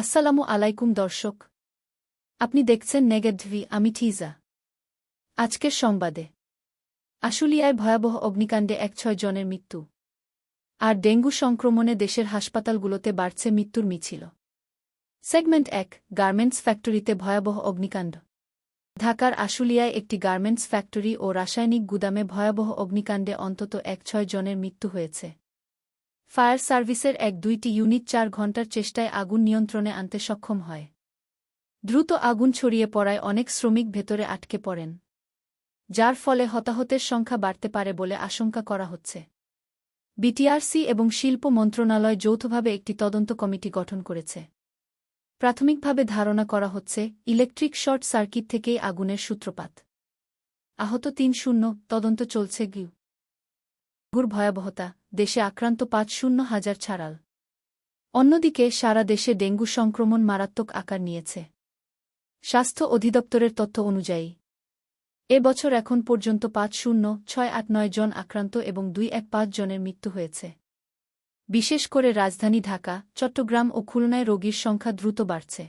আসসালামু আলাইকুম, দর্শক। আপনি দেখছেন নেগেটিভি আমি ঠিজা আজকের সংবাদে। আশুলিয়ায় ভয়াবহ অগ্নিকাণ্ডে এক ছয় জনের মৃত্যু। আর ডেঙ্গু সংক্রমণে দেশের হাসপাতালগুলোতে বাড়ছে মৃত্যুর মিছিল। সেগমেন্ট এক, গার্মেন্টস ফ্যাক্টরিতে ভয়াবহ অগ্নিকাণ্ড। ঢাকার আশুলিয়ায় একটি গার্মেন্টস ফ্যাক্টরি ও রাসায়নিক গুদামে ভয়াবহ অগ্নিকাণ্ডে অন্তত এক ছয় জনের মৃত্যু হয়েছে। ফায়ার সার্ভিসের এক দুইটি ইউনিট চার ঘণ্টার চেষ্টায় আগুন নিয়ন্ত্রণে আনতে সক্ষম হয়। দ্রুত আগুন ছড়িয়ে পড়ায় অনেক শ্রমিক ভেতরে আটকে পড়েন, যার ফলে হতাহতের সংখ্যা বাড়তে পারে বলে আশঙ্কা করা হচ্ছে। বিটিআরসি এবং শিল্প মন্ত্রণালয় যৌথভাবে একটি তদন্ত কমিটি গঠন করেছে। প্রাথমিকভাবে ধারণা করা হচ্ছে, ইলেকট্রিক শর্ট সার্কিট থেকেই আগুনের সূত্রপাত। আহত তিন শূন্য, তদন্ত চলছে গিউ। গুর ভয়াবহতা। দেশে আক্রান্ত পাঁচ শূন্য হাজার ছাড়াল। অন্যদিকে সারা দেশে ডেঙ্গু সংক্রমণ মারাত্মক আকার নিয়েছে। স্বাস্থ্য অধিদপ্তরের তথ্য অনুযায়ী, এ বছর এখন পর্যন্ত পাঁচ শূন্য ছয় আট নয় জন আক্রান্ত এবং দুই এক পাঁচ জনের মৃত্যু হয়েছে। বিশেষ করে রাজধানী ঢাকা, চট্টগ্রাম ও খুলনায় রোগীর সংখ্যা দ্রুত বাড়ছে।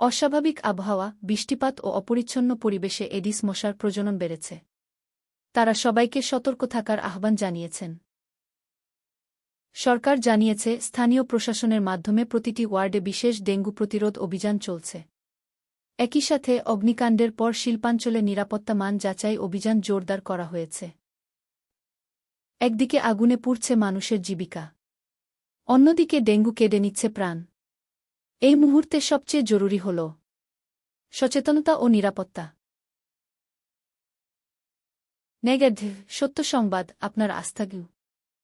অস্বাভাবিক আবহাওয়া, বৃষ্টিপাত ও অপরিচ্ছন্ন পরিবেশে এডিস মশার প্রজনন বেড়েছে। তারা সবাইকে সতর্ক থাকার আহ্বান জানিয়েছেন। সরকার জানিয়েছে, স্থানীয় প্রশাসনের মাধ্যমে প্রতিটি ওয়ার্ডে বিশেষ ডেঙ্গু প্রতিরোধ অভিযান চলছে। একই সাথে অগ্নিকাণ্ডের পর শিল্পাঞ্চলে নিরাপত্তা মান যাচাই অভিযান জোরদার করা হয়েছে। একদিকে আগুনে পুড়ছে মানুষের জীবিকা। অন্যদিকে ডেঙ্গু কেড়ে নিচ্ছে প্রাণ। এই মুহূর্তে সবচেয়ে জরুরি হল সচেতনতা ও নিরাপত্তা। নেগেটিভ, সত্য সংবাদ, আপনার আস্থাগিউ